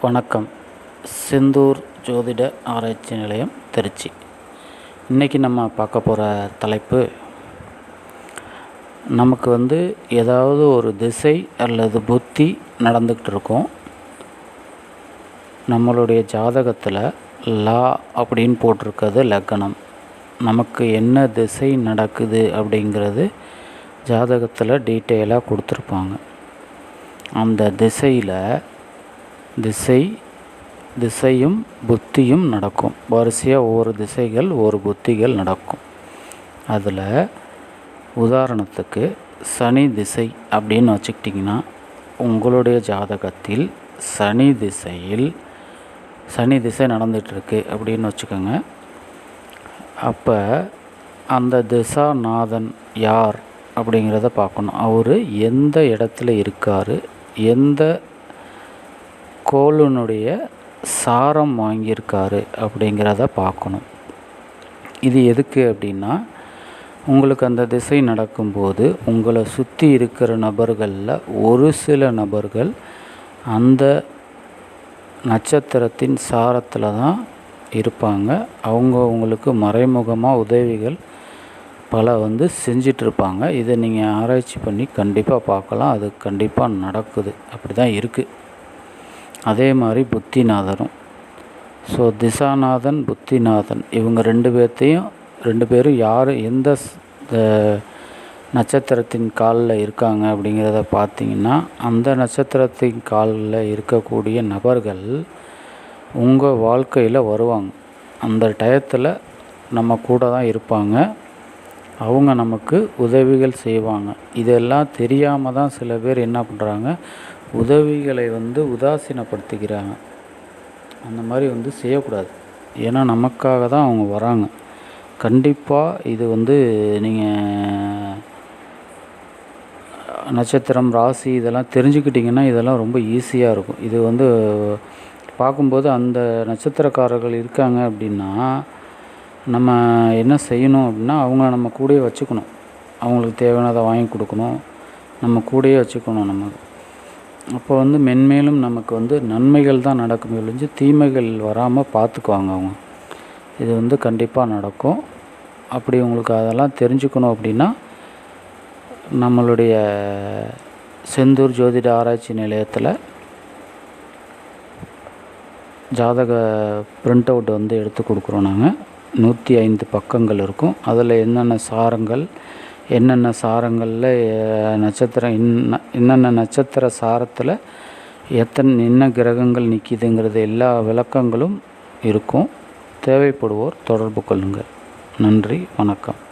வணக்கம். செந்தூர் ஜோதிட ஆராய்ச்சி நிலையம் திருச்சி. இன்றைக்கி நம்ம பார்க்க போகிற தலைப்பு நமக்கு வந்து ஏதாவது ஒரு திசை அல்லது புத்தி நடந்துக்கிட்டு இருக்கும். நம்மளுடைய ஜாதகத்தில் லா அப்படின்னு போட்டிருக்கிறது லக்கணம். நமக்கு என்ன திசை நடக்குது அப்படிங்கிறது ஜாதகத்தில் டீட்டெயிலாக கொடுத்துருப்பாங்க. அந்த திசையில் திசை திசையும் புத்தியும் நடக்கும். வரிசையாக ஒவ்வொரு திசைகள் ஒரு புத்திகள் நடக்கும். அதில் உதாரணத்துக்கு சனி திசை அப்படின்னு வச்சுக்கிட்டிங்கன்னா உங்களுடைய ஜாதகத்தில் சனி திசையில் சனி திசை நடந்துகிட்ருக்கு அப்படின்னு வச்சுக்கோங்க. அப்போ அந்த திசாநாதன் யார் அப்படிங்கிறத பார்க்கணும். அவர் எந்த இடத்துல இருக்கார்? எந்த கோளினுடைய சாரம் வாங்கியிருக்காரு அப்படிங்கிறத பார்க்கணும். இது எதுக்கு அப்படின்னா உங்களுக்கு அந்த திசை நடக்கும்போது உங்களை சுற்றி இருக்கிற நபர்களில் ஒரு சில நபர்கள் அந்த நட்சத்திரத்தின் சாரத்தில் தான் இருப்பாங்க. அவங்க உங்களுக்கு மறைமுகமாக உதவிகள் பல வந்து செஞ்சிட்ருப்பாங்க. இதை நீங்கள் ஆராய்ச்சி பண்ணி கண்டிப்பாக பார்க்கலாம். அது கண்டிப்பாக நடக்குது. அப்படி தான் இருக்குது அதே மாதிரி புத்திநாதனும் ஸோ திசாநாதன் புத்திநாதன் இவங்க ரெண்டு பேர்த்தையும் ரெண்டு பேரும் யார் எந்த நட்சத்திரத்தின் காலில் இருக்காங்க அப்படிங்கிறத பார்த்தீங்கன்னா அந்த நட்சத்திரத்தின் காலில் இருக்கக்கூடிய நபர்கள் உங்கள் வாழ்க்கையில் வருவாங்க. அந்த டயத்தில் நம்ம கூட தான் இருப்பாங்க. அவங்க நமக்கு உதவிகள் செய்வாங்க. இதெல்லாம் தெரியாமல் தான் சில பேர் என்ன பண்ணுறாங்க உதவிகளை வந்து உதாசீனப்படுத்திக்கிறாங்க அந்த மாதிரி வந்து செய்யக்கூடாது. ஏன்னா நமக்காக தான் அவங்க வராங்க. கண்டிப்பாக இது வந்து நீங்கள் நட்சத்திரம் ராசி இதெல்லாம் தெரிஞ்சுக்கிட்டிங்கன்னா இதெல்லாம் ரொம்ப ஈஸியாக இருக்கும். இது வந்து பார்க்கும்போது அந்த நட்சத்திரக்காரர்கள் இருக்காங்க அப்படின்னா நம்ம என்ன செய்யணும் அப்படின்னா அவங்க நம்ம கூடயே வச்சுக்கணும். அவங்களுக்கு தேவையானதை வாங்கி கொடுக்கணும். நம்ம கூடயே வச்சுக்கணும் நம்ம. அப்போ வந்து மென்மேலும் நமக்கு வந்து நன்மைகள் தான் நடக்கும். ஒழிஞ்சு தீமைகள் வராமல் பார்த்துக்குவாங்க அவங்க. இது வந்து கண்டிப்பாக நடக்கும். அப்படி உங்களுக்கு அதெல்லாம் தெரிஞ்சுக்கணும் அப்படின்னா நம்மளுடைய செந்தூர் ஜோதிட ஆராய்ச்சி நிலையத்தில் ஜாதக பிரிண்ட் அவுட் வந்து எடுத்து கொடுக்குறோம் நாங்கள் நூற்றி ஐந்து பக்கங்கள் இருக்கும். அதில் என்னென்ன சாரங்கள் என்னென்ன சாரங்களில் நட்சத்திரம் இன்ன என்னென்ன நட்சத்திர சாரத்தில் எத்தனை என்ன கிரகங்கள் நிற்கிதுங்கிறது எல்லா விளக்கங்களும் இருக்கும். தேவைப்படுவோர் தொடர்பு கொள்ளுங்கள். நன்றி வணக்கம்.